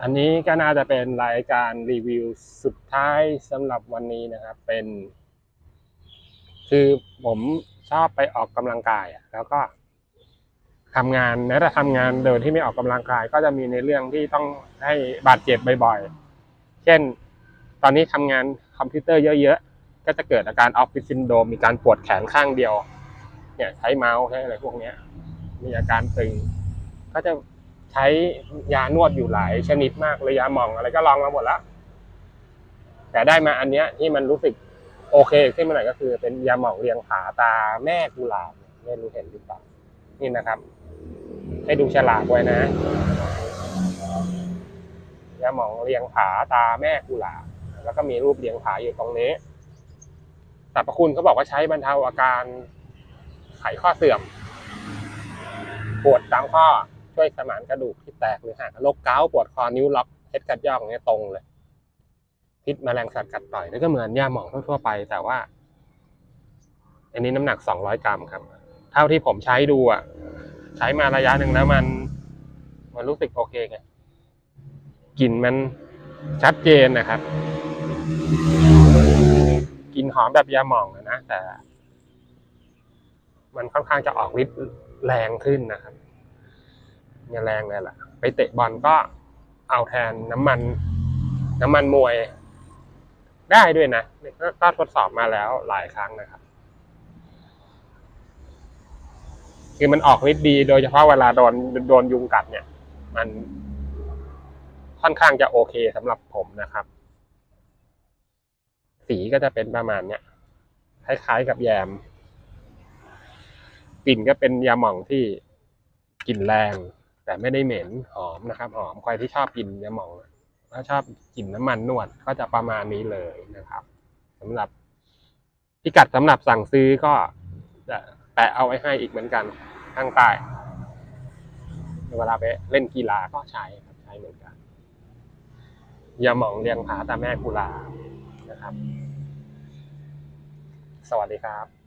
อันนี้ก็น่าจะเป็นรายการรีวิวสุดท้ายสำหรับวันนี้นะครับเป็น คือผมชอบไปออกกำลังกายแล้วก็ทำงานแม้แต่ทำงานโดยที่ไม่ออกกำลังกาย ก็จะมีในเรื่องที่ต้องให้บาดเจ็บบ่อยๆ เช่น ตอนนี้ทำงานคอมพิวเตอร์เยอะๆ ก็จะเกิดอาการออฟฟิศซินโดมมีการปวดแขนข้างเดียว เนี่ยใช้เมาส์ใช้อะไรพวกนี้มีอาการตึง ก็จะ ใช้ยานวดอยู่หลายชนิดมากเลยยาหม่องอะไรก็ลองมาหมดแล้ว แต่ได้มาอันเนี้ยที่มันรู้สึกโอเคขึ้นมาหน่อยก็คือ เป็นยาหม่องเรียงผาตาแม่กุหลาบไม่รู้เห็นหรือเปล่านี่นะครับ ให้ดูฉลากไว้นะยาหม่องเรียงผาตาแม่กุหลาบแล้วก็มีรูปเรียงผาอยู่ตรงนี้สรรพคุณเขาบอกว่าใช้บรรเทาอาการไขข้อเสื่อมปวดตามข้อ ช่วยสมานกระดูกที่แตกหรือหักโรคเกาต์ปวดคอนิ้วล็อกเฮ็ดกัดย่องเนี่ยตรงเลยพิษแมลงสัตว์กัดต่อยแล้วก็เหมือนยาหมองทั่วๆไป แต่ว่า อันนี้น้ำหนักสองร้อยกรัมครับ เท่าที่ผมใช้ดูอะ ใช้มาระยะหนึ่งแล้วมัน มันรู้สึกโอเคไงกลิ่นมันชัดเจนนะครับกลิ่นหอมแบบยาหม่องนะแต่ มันค่อนข้างจะออกฤทธิ์แรงขึ้นนะครับ เนี่ยแรงเลยล่ะไปเตะบอลก็เอาแทนน้ำมัน น้ำมันมวยได้ด้วยนะก็ก็ทดสอบมาแล้วหลายครั้งนะครับ คือมันออกฤทธิ์ดีโดยเฉพาะเวลาโดนโดนยุงกัดเนี่ย มันค่อนข้างจะโอเคสำหรับผมนะครับ สีก็จะเป็นประมาณเนี้ยคล้ายๆกับแยม กลิ่นก็เป็นยาหม่องที่กลิ่นแรง แต่ไม่ได้เหม็นหอมนะครับหอมใครที่ชอบกินยาหม่องถ้าชอบกลิ่นน้ำมันนวดก็จะประมาณนี้เลยนะครับสำหรับพิกัดสำหรับสั่งซื้อก็จะแปะเอาไว้ให้อีกเหมือนกันข้างใต้เวลาไปเล่นกีฬาก็ใช้ครับใช้เหมือนกันยาหม่องเรียงผาตาแม่กุลานะครับ สวัสดีครับ